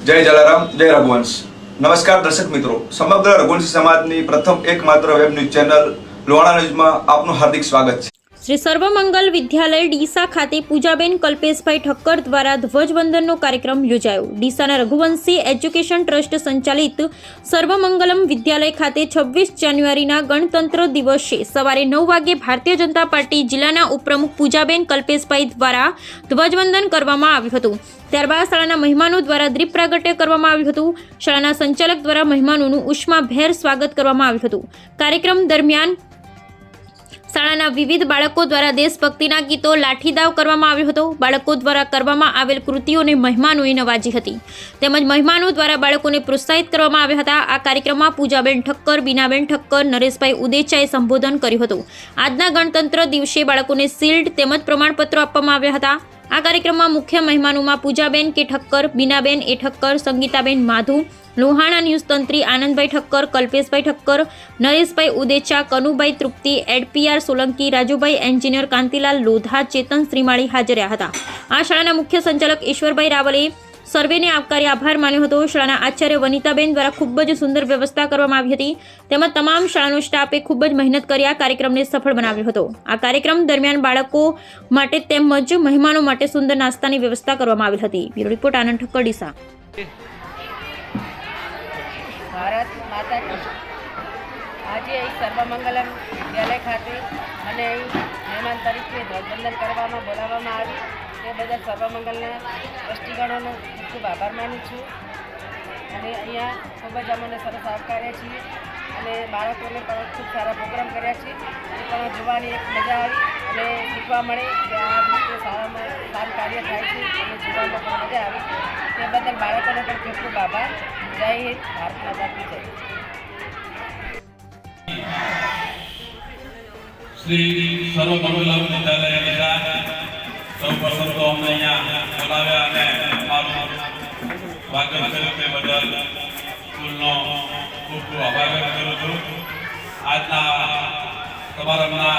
જય જલારામ, જય રઘુવંશ. નમસ્કાર દર્શક મિત્રો. સમગ્ર રઘુવંશી સમાજની પ્રથમ એકમાત્ર વેબ ન્યૂઝ ચેનલ લોહાણા ન્યૂઝમાં આપનું હાર્દિક સ્વાગત છે. શ્રી સર્વમંગલ વિદ્યાલય ડીસા ખાતે પૂજાબેન કલ્પેશભાઈ ઠક્કર દ્વારા ધ્વજવંદનનો કાર્યક્રમ યોજાયો. ડીસાના રઘુવંશી એજ્યુકેશન ટ્રસ્ટ સંચાલિત સર્વમંગલમ વિદ્યાલય ખાતે છવ્વીસ જાન્યુઆરીના ગણતંત્ર દિવસે સવારે નવ વાગે ભારતીય જનતા પાર્ટી જિલ્લાના ઉપપ્રમુખ પૂજાબેન કલ્પેશભાઈ દ્વારા ધ્વજવંદન કરવામાં આવ્યું હતું. ત્યારબાદ શાળાના મહેમાનો દ્વારા દીપ પ્રાગટ્ય કરવામાં આવ્યું હતું. શાળાના સંચાલક દ્વારા મહેમાનોનું ઉષ્માભેર સ્વાગત કરવામાં આવ્યું હતું. કાર્યક્રમ દરમિયાન શાળાના વિવિધ બાળકો દ્વારા દેશભક્તિના ગીતો લાઠીદાવ કરવામાં આવ્યો હતો. બાળકો દ્વારા કરવામાં આવેલ કૃતિઓને મહેમાનોએ નવાજી હતી. તેમજ મહેમાનો દ્વારા બાળકોને પ્રોત્સાહિત કરવામાં આવ્યા હતા. આ કાર્યક્રમમાં પૂજાબેન ઠક્કર, બીનાબેન ઠક્કર, નરેશભાઈ ઉદેચાએ સંબોધન કર્યું હતું. આજના ગણતંત્ર દિવસે બાળકોને શિલ્ડ તેમજ પ્રમાણપત્રો આપવામાં આવ્યા હતા. આ કાર્યક્રમમાં મુખ્ય મહેમાનોમાં Poojaben K Thakkar, Binaben A Thakkar, Sangitaben Madhu, Lohana news તંત્રી Anandbhai Thakkar, Kalpeshbhai Thakkar, Nareshbhai Udecha, Kanubhai Trupti, એડપીઆર સોલંકી, રાજુભાઈ એન્જિનિયર, કાંતિલાલ લોધા, ચેતન શ્રીમાળી હાજર રહ્યા હતા. આ શાળાના મુખ્ય સંચાલક ઈશ્વરભાઈ રાવલે સર્વેને આવકારી આભાર માન્યો હતો. શાળાના આચાર્ય વનિતાબેન દ્વારા ખૂબ જ સુંદર વ્યવસ્થા કરવામાં આવી હતી. તેમજ તમામ શાળાનો સ્ટાફે ખૂબ જ મહેનત કરી આ કાર્યક્રમને સફળ બનાવ્યો હતો. આ કાર્યક્રમ દરમિયાન બાળકો માટે તેમજ મહેમાનો માટે સુંદર નાસ્તાની વ્યવસ્થા કરવામાં આવી હતી. Bureau report Anand Thakkar, Deesa. Bharat Mata આજે અહીં સર્વમંગલમ વિદ્યાલય ખાતે અને અહીં મહેમાન તરીકે ધ્વજવંદન કરવામાં બોલાવવામાં આવી. તે બધા સર્વમંગલના ટ્રસ્ટીગણોનો ખૂબ આભાર માનું છું. અને અહીંયા ખૂબ જ અમને સરસ આવકાર્યા છીએ અને બાળકોને પણ ખૂબ સારા પ્રોગ્રામ કર્યા છે. એ પણ જોવાની એક મજા આવી અને શીખવા મળે કે આ રીતે સારામાં સારું કાર્ય થાય છે અને જોવામાં પણ મજા આવી તે બદલ બાળકોને પણ ખૂબ ખૂબ આભાર. જય હિન્દ, ભારત માતા જય. શ્રી સર્વમંગલમ વિદ્યાલય નિશાન સૌ તો અમને અહીંયા બોલાવ્યા અને અમારું સ્વાગત કર્યું તે બદલ સ્કૂલનો ખૂબ ખૂબ આભાર વ્યક્ત કરું છું. આજના સમારંભના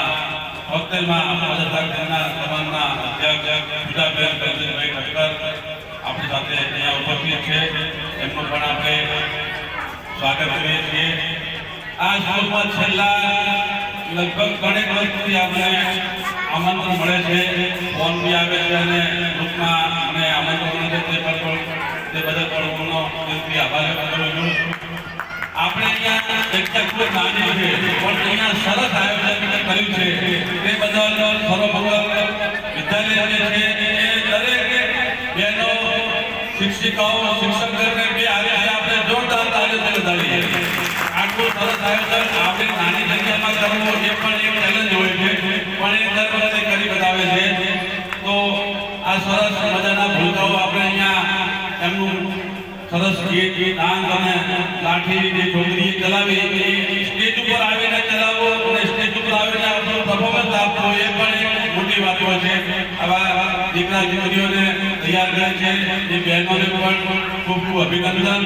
હોસ્ટેલમાં હાજર થનાર તમામના અધ્યક્ષ પૂજાબેન પ્રજનભાઈ ઠક્કર આપણી સાથે અહીંયા ઉપસ્થિત છે. એમનું પણ આપણે સ્વાગત કરીએ છીએ. આ સ્કૂલમાં છેલ્લા લગભગ ઘણી વર્ષથી અમને આમંત્રણ મળે છે. ફોન બી આવે છે અને ગ્રુપમાં અને આમંત્રણ છે તે પર પણ તે બધા પણ હું દિલથી આભાર કરું છું. આપણે અહીંયા જગ્યા ખૂબ નાની છે, પણ અહીંયા સરસ આયોજન કર્યું છે. તે બદલ સર્વમંગલ વિદ્યાલય છે એ દરેક બહેનો, શિક્ષિકાઓ શિક્ષકોને બી આવે આપણે જોરદાર આયોજન કરીએ આટલું સરસ આયોજન આપણે નાની જગ્યામાં કરવું એ પણ એક ચેલેન્જ હોય છે. સરસ મજાના ભૂલકાઓ આપણે અહીંયા એમનું સરસ ગીત ડાન્સ અને લાઠી જે ચલાવી. એ સ્ટેજ ઉપર આવીને ચલાવો અને સ્ટેજ ઉપર આવીને આપણો પરફોર્મન્સ આપવો એ પણ એક મોટી વાતો છે. આવા દીકરા દીકરીઓને તૈયાર કરે છે. એ બહેનોને પણ ખૂબ ખૂબ અભિનંદન.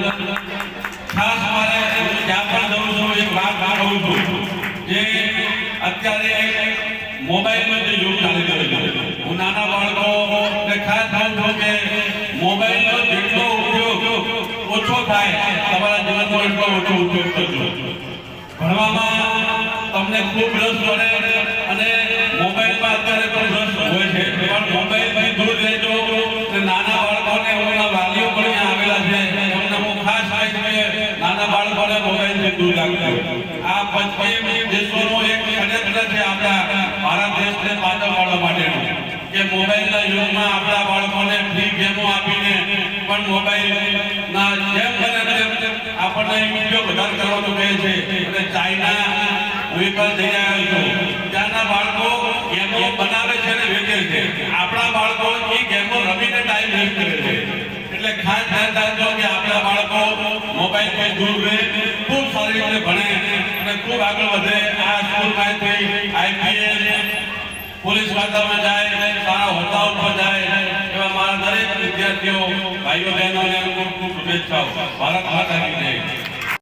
ખાસ મારે ત્યાં પણ જઉં છું, એક વાત કહું છું. જે અત્યારે મોબાઈલનો થાય, તમારા જીવનમાં એટલો ઓછો ઉપયોગ કરજો. ભણવામાં તમને ખૂબ રસ પડે અને મોબાઈલમાં અત્યારે પણ રસ હોય છે. પણ મોબાઈલથી દૂર રહેજો અને નાના બાળકોને એમના વાલીઓ પણ અહીંયા આવેલા છે. એમને હું ખાસ કહીશ કે નાના બાળકોને મોબાઈલથી દૂર રાખજો. આ પશ્ચિમ દેશોનો એક ષડયંત્ર છે આપણા ભારત દેશને પાછળ પાડવા માટેનું, કે મોબાઈલના યુગમાં આપણા બાળકોને ફ્રી ગેમો આપીને પણ બને આપણને ઉપયોગ વધારે કરવાનું કહે છે. અને ચાઇના હું થઈ વાર જઈ ત્યાંના બાળકો ગેમો બનાવે છે અને વેચે છે. આપણા બાળકો એ ગેમો રમીને ટાઈમ વેસ્ટ કરે છે. એટલે ખાસ ધ્યાન રાખજો કે આપણા બાળકો મોબાઈલથી દૂર રહે, ખૂબ સારી રીતે ભણે અને ખૂબ આગળ વધે. આ સ્કૂલમાંથી આઈપીએસ પોલીસ વાતાવરણ જાય સારા હોદ્દા ઉપર જાય, એવા મારા દરેક વિદ્યાર્થીઓ, ભાઈઓ, બહેનોને ખૂબ ખૂબ શુભેચ્છાઓ. ભારત માતા કી